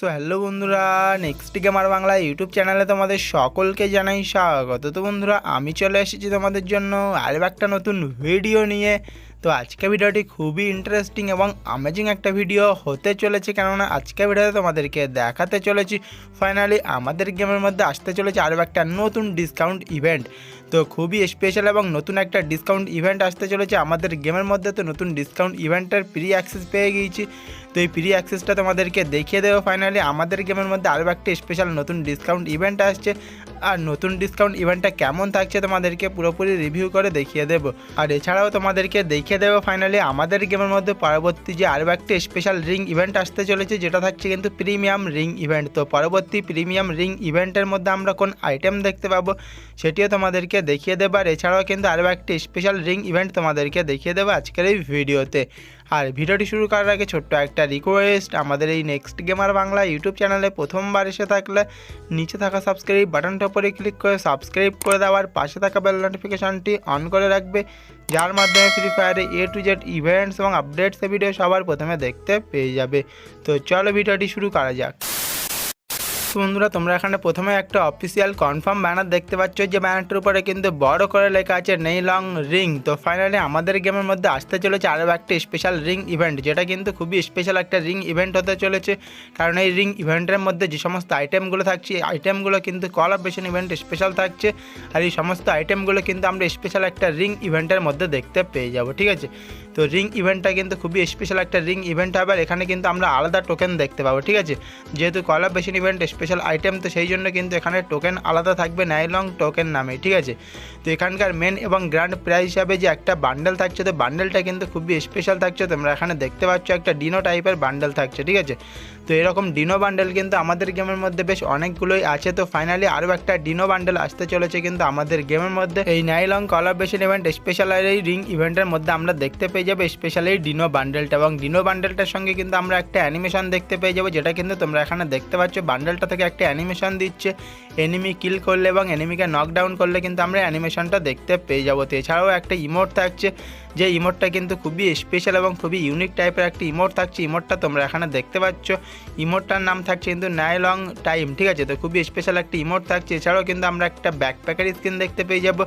So hello বন্ধুরা next gamer Bangla YouTube চ্যানেলে তোমাদের সকলকে জানাই স্বাগত। তো বন্ধুরা, আমি চলে এসেছি তোমাদের জন্য আরও একটা নতুন ভিডিও নিয়ে। তো আজকে ভিডিওটি খুবই ইন্টারেস্টিং এবং অ্যামেজিং একটা ভিডিও হতে চলেছে, কেননা আজকে ভিডিওতে তোমাদেরকে দেখাতে চলেছি। ফাইনালি আমাদের গেমের মধ্যে আসতে চলেছে আরও একটা নতুন ডিসকাউন্ট ইভেন্ট তো খুবই স্পেশাল এবং নতুন একটা ডিসকাউন্ট ইভেন্ট আসতে চলেছে আমাদের গেমের মধ্যে। তো নতুন ডিসকাউন্ট ইভেন্টের প্রি অ্যাক্সেস পেয়ে গিয়েছি। তো এই ফ্রি অ্যাক্সেসটা তোমাদেরকে দেখিয়ে দেবো ফাইনালি আমাদের গেমের মধ্যে আরও একটা স্পেশাল নতুন ডিসকাউন্ট ইভেন্ট আসছে। আর নতুন ডিসকাউন্ট ইভেন্টটা কেমন থাকছে তোমাদেরকে পুরোপুরি রিভিউ করে দেখিয়ে দেবো। আর এছাড়াও তোমাদেরকে দেখিয়ে দেবো ফাইনালি আমাদের গেমের মধ্যে পরবর্তী যে আরও একটা স্পেশাল রিং ইভেন্ট আসতে চলেছে, যেটা থাকছে কিন্তু প্রিমিয়াম রিং ইভেন্ট তো পরবর্তী প্রিমিয়াম রিং ইভেন্টের মধ্যে আমরা কোন আইটেম দেখতে পাবো, সেটিও তোমাদেরকে দেখিয়ে দেবো। আর এছাড়াও কিন্তু আরও একটি স্পেশাল রিং ইভেন্ট তোমাদেরকে দেখিয়ে দেবো আজকের এই ভিডিওতে আর ভিডিওটি শুরু করার আগে ছোট্ট একটা রিকোয়েস্ট আমাদের এই নেক্সট গেমার বাংলা ইউটিউব চ্যানেলে প্রথমবার এসে থাকলে নিচে থাকা সাবস্ক্রাইব বাটনটা উপরে ক্লিক করে সাবস্ক্রাইব করে দেওয়ার পাশে থাকা বেল নোটিফিকেশানটি অন করে রাখবে, যার মাধ্যমে ফ্রি ফায়ারে এ টু জেড ইভেন্টস এবং আপডেটস ভিডিও সবার প্রথমে দেখতে পেয়ে যাবে। তো চলো ভিডিওটি শুরু করা যাক। বন্ধুরা, তোমরা এখানে প্রথমে একটা অফিসিয়াল কনফার্ম ব্যানার দেখতে পাচ্ছ, যে ব্যানারটার উপরে কিন্তু বড় করে লেখা আছে নেই লং রিং তো ফাইনালি আমাদের গেমের মধ্যে আসতে চলেছে আরও একটা স্পেশাল রিং ইভেন্ট যেটা কিন্তু খুবই স্পেশাল একটা রিং ইভেন্ট হতে চলেছে। কারণ এই রিং ইভেন্টের মধ্যে যে সমস্ত আইটেমগুলো থাকছে আইটেমগুলো কিন্তু কলাবেশন ইভেন্ট স্পেশাল থাকছে। আর এই সমস্ত আইটেমগুলো কিন্তু আমরা স্পেশাল একটা রিং ইভেন্টের মধ্যে দেখতে পেয়ে যাব, ঠিক আছে? তো রিং ইভেন্টটা কিন্তু খুবই স্পেশাল একটা রিং ইভেন্ট হবে, আর এখানে কিন্তু আমরা আলাদা টোকেন দেখতে পাবো, ঠিক আছে? যেহেতু collaboration event special item তো সেই জন্য কিন্তু এখানে টোকেন আলাদা থাকবে নাইলং টোকেন নামে, ঠিক আছে? তো এখানকার মেন এবং গ্র্যান্ড প্রাইজ হিসাবে যে একটা বান্ডেল থাকছে, তো বান্ডেলটা কিন্তু খুবই স্পেশাল থাকছে। তোমরা এখানে দেখতে পাচ্ছ একটা ডিনো টাইপের বান্ডেল থাকছে, ঠিক আছে? তো এরকম ডিনো বান্ডেল কিন্তু আমাদের গেমের মধ্যে বেশ অনেকগুলোই আছে। তো ফাইনালি আরও একটা ডিনো বান্ডেল আসতে চলেছে কিন্তু আমাদের গেমের মধ্যে। এই নাইলং কলাবেশন ইভেন্ট স্পেশাল এই রিং ইভেন্টের মধ্যে আমরা দেখতে পেয়ে যাব স্পেশাল এই ডিনো বান্ডেলটা এবং ডিনো বান্ডেলটার সঙ্গে কিন্তু আমরা একটা অ্যানিমেশন দেখতে পেয়ে যাব, যেটা কিন্তু তোমরা এখানে দেখতে পাচ্ছ। বান্ডেলটা থেকে একটা অ্যানিমেশন দিচ্ছে। এনিমি কিল করলে এবং এনিমিকে নকডাউন করলে কিন্তু আমরা অ্যানিমেশনটা দেখতে পেয়ে যাব। তো এছাড়াও একটা ইমোট থাকছে, যে ইমোটটা কিন্তু খুবই স্পেশাল এবং খুবই ইউনিক টাইপের একটা ইমোট থাকছে। ইমোটটা তোমরা এখানে দেখতে পাচ্ছ। ইমোটটার নাম থাকছে কিন্তু নাইলং টাইম ঠিক আছে? তো খুবই স্পেশাল একটা ইমোট থাকছে। এছাড়াও কিন্তু আমরা একটা ব্যাকপ্যাকের স্ক্রিন দেখতে পেয়ে যাব।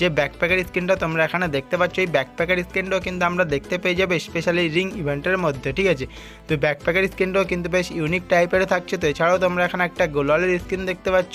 যে ব্যাকপ্যাকের স্ক্রিনটা তোমরা এখানে দেখতে পাচ্ছ, এই ব্যাকপ্যাকের স্ক্রিনটাও কিন্তু আমরা দেখতে পেয়ে যাব স্পেশালি রিং ইভেন্টের মধ্যে, ঠিক আছে? তো ব্যাকপ্যাকের স্ক্রিনটাও কিন্তু বেশ ইউনিক টাইপের থাকছে। তো এছাড়াও তোমরা এখানে একটা গোলালের স্ক্রিন দেখতে পাচ্ছ।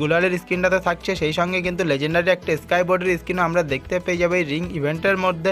গোলালের স্ক্রিনটা তো থাকছে, সেই সঙ্গে কিন্তু লেজেন্ডারি একটা স্কাই বোর্ডের স্ক্রিনও আমরা দেখতে পেয়ে যাব। এই রিং ইভেন্টের মধ্যে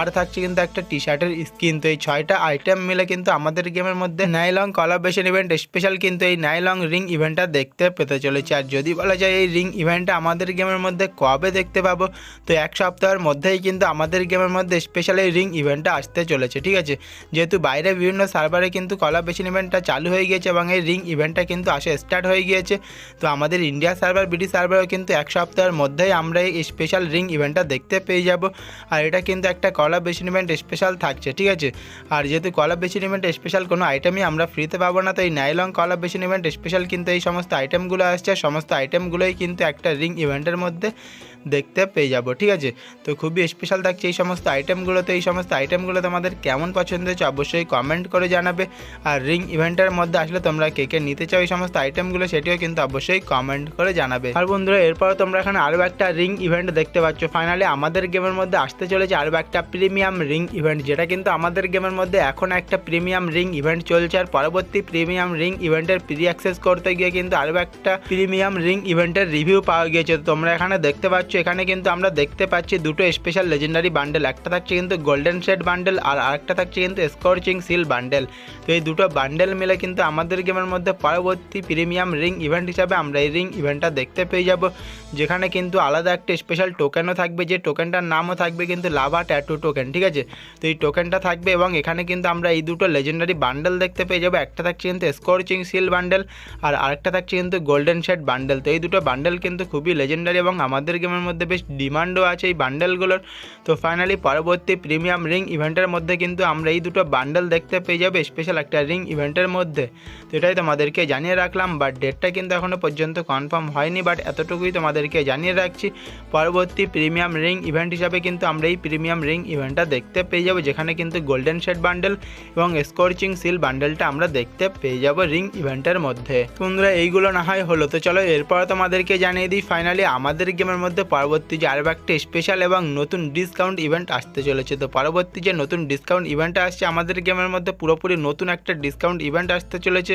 আর থাকছে কিন্তু একটা টি শার্টের স্কিন তো এই ছয়টা আইটেম মিলে কিন্তু আমাদের গেমের মধ্যে নাইলং কলাবেশন ইভেন্ট স্পেশাল কিন্তু এই নাইলং রিং ইভেন্টটা দেখতে পেতে চলেছে। আর যদি বলা যায় এই রিং ইভেন্টটা আমাদের গেমের মধ্যে কবে দেখতে পাবো? তো এক সপ্তাহের মধ্যেই কিন্তু আমাদের গেমের মধ্যে স্পেশাল এই রিং ইভেন্টটা আসতে চলেছে, ঠিক আছে? যেহেতু বাইরে বিভিন্ন সার্ভারে কিন্তু কলাবেশন ইভেন্টটা চালু হয়ে গিয়েছে এবং এই রিং ইভেন্টটা কিন্তু আসে স্টার্ট হয়ে গিয়েছে। তো আমাদের ইন্ডিয়া সার্ভার, বিডি সার্ভারও কিন্তু এক সপ্তাহের মধ্যেই আমরা এই স্পেশাল রিং ইভেন্টটা দেখতে পেয়ে যাব। আর এটা কিন্তু একটা কলাবেশন ইভেন্ট স্পেশাল থাকছে, ঠিক আছে? আর যেহেতু কলাবেশন ইভেন্ট স্পেশাল কোনো আইটেমই আমরা ফ্রিতে পাবো না তো এই নাইলং কলা কলাবেশন ইভেন্ট স্পেশাল কিন্তু এই সমস্ত আইটেমগুলো আসছে। সমস্ত আইটেমগুলোই কিন্তু একটা রিং ইভেন্টের মধ্যে দেখতে পেয়ে যাব, ঠিক আছে? তো খুবই স্পেশাল থাকছে এই সমস্ত আইটেমগুলো তো এই সমস্ত আইটেমগুলো তোমাদের কেমন পছন্দ হয়েছে অবশ্যই কমেন্ট করে জানাবে। আর রিং ইভেন্টের মধ্যে আসলে তোমরা কে কে নিতে চাও এই সমস্ত আইটেমগুলো সেটিও কিন্তু অবশ্যই কমেন্ট করে জানাবে। আর বন্ধুরা, এরপর তোমরা এখানে আরও একটা রিং ইভেন্ট দেখতে পাচ্ছ। ফাইনালি আমাদের গেমের মধ্যে আসতে চলেছে আরও একটা প্রিমিয়াম রিং ইভেন্ট যেটা কিন্তু আমাদের গেমের মধ্যে এখন একটা প্রিমিয়াম রিং ইভেন্ট চলছে। আর পরবর্তী প্রিমিয়াম রিং ইভেন্টের প্রি অ্যাক্সেস করতে গিয়ে কিন্তু আরও একটা প্রিমিয়াম রিং ইভেন্টের রিভিউ পাওয়া গিয়েছে। তোমরা এখানে দেখতে পাচ্ছ এখানে কিন্তু আমরা দেখতে পাচ্ছি দুটো স্পেশাল লেজেন্ডারি বান্ডেল একটা থাকছে কিন্তু গোল্ডেন শেড বান্ডেল আর আরেকটা থাকছে কিন্তু স্কর্চিং সিল বান্ডেল তো এই দুটো বান্ডেল মিলে কিন্তু আমাদের গেমের মধ্যে পরবর্তী প্রিমিয়াম রিং ইভেন্ট হিসাবে আমরা এই রিং ইভেন্টটা দেখতে পেয়ে যাব, যেখানে কিন্তু আলাদা একটা স্পেশাল টোকেনও থাকবে, যে টোকেনটার নামও থাকবে কিন্তু লাভা ট্যাটু টোকেন ঠিক আছে? তো এই টোকেনটা থাকবে এবং এখানে কিন্তু আমরা এই দুটো লেজেন্ডারি বান্ডেল দেখতে পেয়ে যাব। একটা থাকছে কিন্তু স্কর্চিং সিল বান্ডেল আর আরেকটা থাকছে কিন্তু গোল্ডেন শেড বান্ডেল তো এই দুটো বান্ডেল কিন্তু খুবই লেজেন্ডারি এবং আমাদের গেমের মধ্যে বেশ ডিমান্ডও আছে এই বান্ডেলগুলোর। তো ফাইনালি পরবর্তী প্রিমিয়াম রিং ইভেন্টের মধ্যে কিন্তু আমরা এই দুটো বান্ডেল দেখতে পেয়ে যাবে স্পেশাল একটা রিং ইভেন্টের মধ্যে। তো এটাই তোমাদেরকে জানিয়ে রাখলাম বাট ডেটটা কিন্তু এখনও পর্যন্ত কনফার্ম হয়নি বাট এতটুকুই তোমাদেরকে জানিয়ে রাখছি। পরবর্তী প্রিমিয়াম রিং ইভেন্ট হিসাবে কিন্তু আমরা এই প্রিমিয়াম রিং ইভেন্টটা দেখতে পেয়ে যাব, যেখানে কিন্তু গোল্ডেন শেড বান্ডেল এবং স্কোরচিং সিল বান্ডেলটা আমরা দেখতে পেয়ে যাব রিং ইভেন্টের মধ্যে। বন্ধুরা, এইগুলো না হয় হলো। তো চলো এরপর তোমাদেরকে জানিয়ে দিই ফাইনালি আমাদের গেমের মধ্যে পরবর্তী যে আরও একটা স্পেশাল এবং নতুন ডিসকাউন্ট ইভেন্ট আসতে চলেছে। তো পরবর্তী যে নতুন ডিসকাউন্ট ইভেন্ট আসছে, আমাদের গেমের মধ্যে পুরোপুরি নতুন একটা ডিসকাউন্ট ইভেন্ট আসতে চলেছে।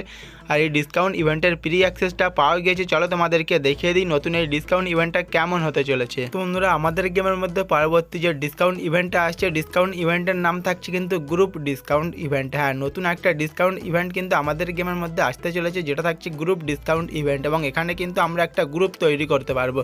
আর এই ডিসকাউন্ট ইভেন্টের প্রি অ্যাক্সেসটা পাওয়া গিয়েছে। চলো তোমাদেরকে দেখিয়ে দিই নতুন এই ডিসকাউন্ট ইভেন্টটা কেমন হতে চলেছে। তো বন্ধুরা, আমাদের গেমের মধ্যে পরবর্তী যে ডিসকাউন্ট ইভেন্টটা আসছে ডিসকাউন্ট ইভেন্টের নাম থাকছে কিন্তু গ্রুপ ডিসকাউন্ট ইভেন্ট হ্যাঁ নতুন একটা ডিসকাউন্ট ইভেন্ট কিন্তু আমাদের গেমের মধ্যে আসতে চলেছে, যেটা থাকছে গ্রুপ ডিসকাউন্ট ইভেন্ট এবং এখানে কিন্তু আমরা একটা গ্রুপ তৈরি করতে পারব,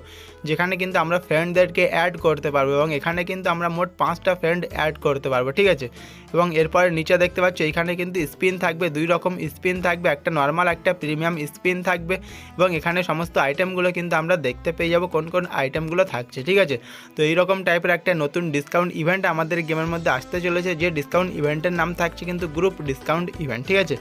যেখানে কিন্তু আমরা ফ্রেন্ডদেরকে অ্যাড করতে পারব এবং এখানে কিন্তু আমরা মোট পাঁচটা ফ্রেন্ড অ্যাড করতে পারব, ঠিক আছে? এবং এরপরে নিচে দেখতে পাচ্ছ, এখানে কিন্তু স্পিন থাকবে, দুই রকম স্পিন থাকবে, একটা নর্মাল একটা প্রিমিয়াম স্পিন থাকবে এবং এখানে সমস্ত আইটেমগুলো কিন্তু আমরা দেখতে পেয়ে যাব, কোন কোন আইটেমগুলো থাকছে, ঠিক আছে? তো এইরকম টাইপের একটা নতুন ডিসকাউন্ট ইভেন্ট আমাদের গেমের মধ্যে আসতে চলেছে, যে ডিসকাউন্ট ইভেন্টের নাম থাকছে কিন্তু গ্রুপ ডিসকাউন্ট ইভেন্ট ঠিক আছে?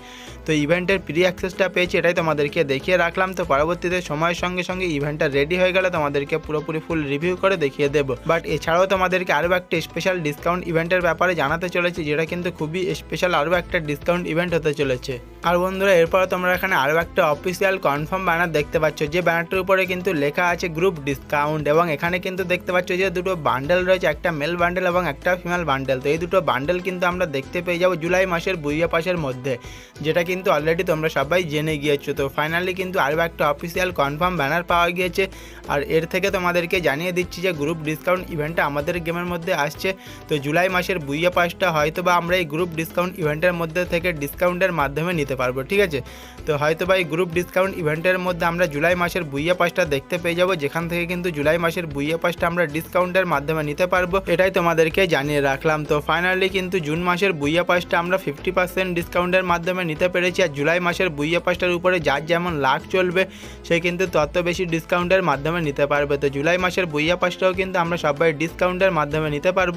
তো ইভেন্টের প্রি অ্যাক্সেসটা পেয়েছি, এটাই তোমাদেরকে দেখিয়ে রাখলাম, তো পরবর্তীতে সময়ের সঙ্গে সঙ্গে ইভেন্টটা রেডি হয়ে গেলে তোমাদেরকে পুরোপুরি ফুল রিভিউ করে দেখিয়ে দেবো। বাট এছাড়াও তোমাদেরকে আরও একটা স্পেশাল ডিসকাউন্ট ইভেন্টের ব্যাপারে জানাতে চলেছি, যেটা কিন্তু খুবই স্পেশাল আরও একটা ডিসকাউন্ট ইভেন্ট হতে চলেছে। আর বন্ধুরা, এরপরে তোমরা এখানে আরও একটা অফিসিয়াল কনফার্ম ব্যানার দেখতে পাচ্ছ, যে ব্যানারটির উপরে কিন্তু লেখা আছে গ্রুপ ডিসকাউন্ট এবং এখানে কিন্তু দেখতে পাচ্ছ যে দুটো বান্ডেল রয়েছে, একটা মেল বান্ডেল এবং একটা ফিমেল বান্ডেল তো এই দুটো বান্ডেল কিন্তু আমরা দেখতে পেয়ে যাব জুলাই মাসের বুইয়া পাশের মধ্যে, যেটা কিন্তু অলরেডি তোমরা সবাই জেনে গিয়েছো। তো ফাইনালি কিন্তু আরও একটা অফিসিয়াল কনফার্ম ব্যানার পাওয়া গিয়েছে। আর এর থেকে তোমাদেরকে জানিয়ে দিচ্ছি যে গ্রুপ ডিসকাউন্ট ইভেন্টটা আমাদের গেমের মধ্যে আসছে। তো জুলাই মাসের বুইয়া পাসটা হয়তো বা আমরা এই গ্রুপ ডিসকাউন্ট ইভেন্টের মধ্যে থেকে ডিসকাউন্টের মাধ্যমে নিতে পারব, ঠিক আছে? তো হয়তো বা এই গ্রুপ ডিসকাউন্ট ইভেন্টের মধ্যে আমরা জুলাই মাসের বুইয়া পাসটা দেখতে পেয়ে যাব। যেখান থেকে কিন্তু জুলাই মাসের বুইয়া পাসটা আমরা ডিসকাউন্টের মাধ্যমে নিতে পারব, এটাই তোমাদেরকে জানিয়ে রাখলাম। তো ফাইনালি কিন্তু জুন মাসের বুইয়া পাসটা আমরা ফিফটি পার্সেন্ট ডিসকাউন্টের মাধ্যমে নিতে পেরেছি। আর জুলাই মাসের বুইয়া পাসটার উপরে যার যেমন লাখ চলবে, সে কিন্তু তত বেশি ডিসকাউন্টের মাধ্যমে নিতে পারবে। তো জুলাই মাসের বইয়া পাসটাও কিন্তু আমরা সবাই ডিসকাউন্টের মাধ্যমে নিতে পারব,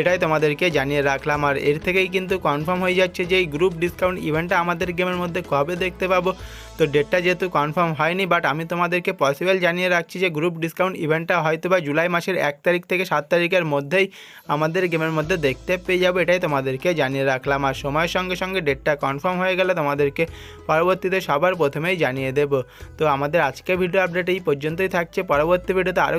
এটাই তোমাদেরকে জানিয়ে রাখলাম। আর এর থেকেই কিন্তু কনফার্ম হয়ে যাচ্ছে যে এই গ্রুপ ডিসকাউন্ট ইভেন্টটা আমাদের গেমের মধ্যে কবে দেখতে পাবো। তো ডেটটা যেহেতু কনফার্ম হয়নি বাট আমি তোমাদেরকে পসিবল জানিয়ে রাখছি যে গ্রুপ ডিসকাউন্ট ইভেন্টটা হয়তো বা জুলাই মাসের এক তারিখ থেকে সাত তারিখের মধ্যেই আমাদের গেমের মধ্যে দেখতে পেয়ে যাব, এটাই তোমাদেরকে জানিয়ে রাখলাম। আর সময়ের সঙ্গে সঙ্গে ডেটটা কনফার্ম হয়ে গেলে তোমাদেরকে পরবর্তীতে সবার প্রথমেই জানিয়ে দেব। তো আমাদের আজকে ভিডিও আপডেট এই পর্যন্তই থাকছে, পরবর্তী ভিডিওতে আরও